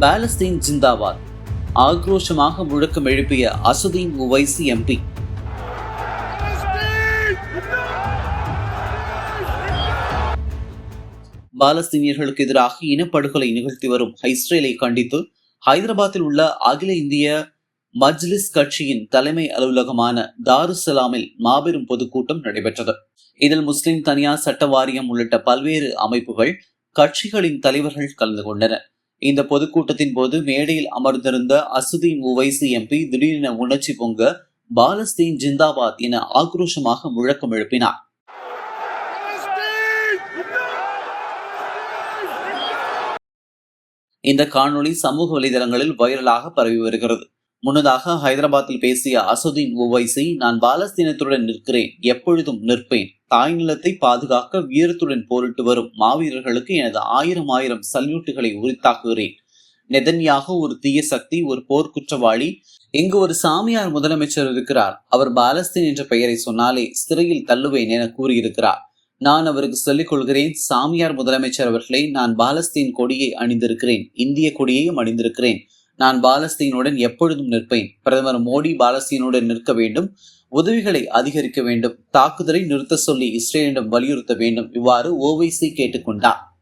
பாலஸ்தீன் ஜிந்தாபாத். ஆக்ரோஷமாக முழக்கம் எழுப்பிய அசுதீன் உவைசி எம்பி. பாலஸ்தீனியர்களுக்கு எதிராக இனப்படுகொலை நிகழ்த்தி வரும் இஸ்ரேலை கண்டித்து ஹைதராபாத்தில் உள்ள அகில இந்திய மஜ்லிஸ் கட்சியின் தலைமை அலுவலகமான தாருசலாமில் மாபெரும் பொதுக்கூட்டம் நடைபெற்றது. இதில் முஸ்லிம் தனியார் சட்ட வாரியம் உள்ளிட்ட பல்வேறு அமைப்புகள் கட்சிகளின் தலைவர்கள் கலந்து கொண்டனர். இந்த பொதுக்கூட்டத்தின் போது மேடையில் அமர்ந்திருந்த அசுதீன் உவைசி எம்பி திடீரென உணர்ச்சி பொங்க பாலஸ்தீன் ஜிந்தாபாத் என ஆக்ரோஷமாக முழக்கம் எழுப்பினார். இந்த காணொளி சமூக வலைதளங்களில் வைரலாக பரவி வருகிறது. முன்னதாக ஹைதராபாத்தில் பேசிய அசுதீன் உவைசி நான் பாலஸ்தீனத்துடன் நிற்கிறேன் எப்பொழுதும் நிற்பேன். தாய் நிலத்தை பாதுகாக்க வீரத்துடன் போரிட்டு வரும் மாவீரர்களுக்கு எனது ஆயிரம் ஆயிரம் சல்யூட்டுகளை உரித்தாக்குகிறேன். நெதன்யாக ஒரு தீய சக்தி ஒரு போர்க்குற்றவாளி இங்கு ஒரு சாமியார் முதலமைச்சர் இருக்கிறார். அவர் பாலஸ்தீன் என்ற பெயரை சொன்னாலே சிறையில் தள்ளுவேன் என கூறியிருக்கிறார். நான் அவருக்கு சொல்லிக் கொள்கிறேன் சாமியார் முதலமைச்சர் அவர்களே நான் பாலஸ்தீன் கொடியை அணிந்திருக்கிறேன் இந்திய கொடியையும் அணிந்திருக்கிறேன். நான் பாலஸ்தீனுடன் எப்பொழுதும் நிற்பேன். பிரதமர் மோடி பாலஸ்தீனுடன் நிற்க வேண்டும். உதவிகளை அதிகரிக்க வேண்டும். தாக்குதலை நிறுத்த சொல்லி இஸ்ரேலிடம் வலியுறுத்த வேண்டும். இவ்வாறு ஓவைசி கேட்டுக்கொண்டார்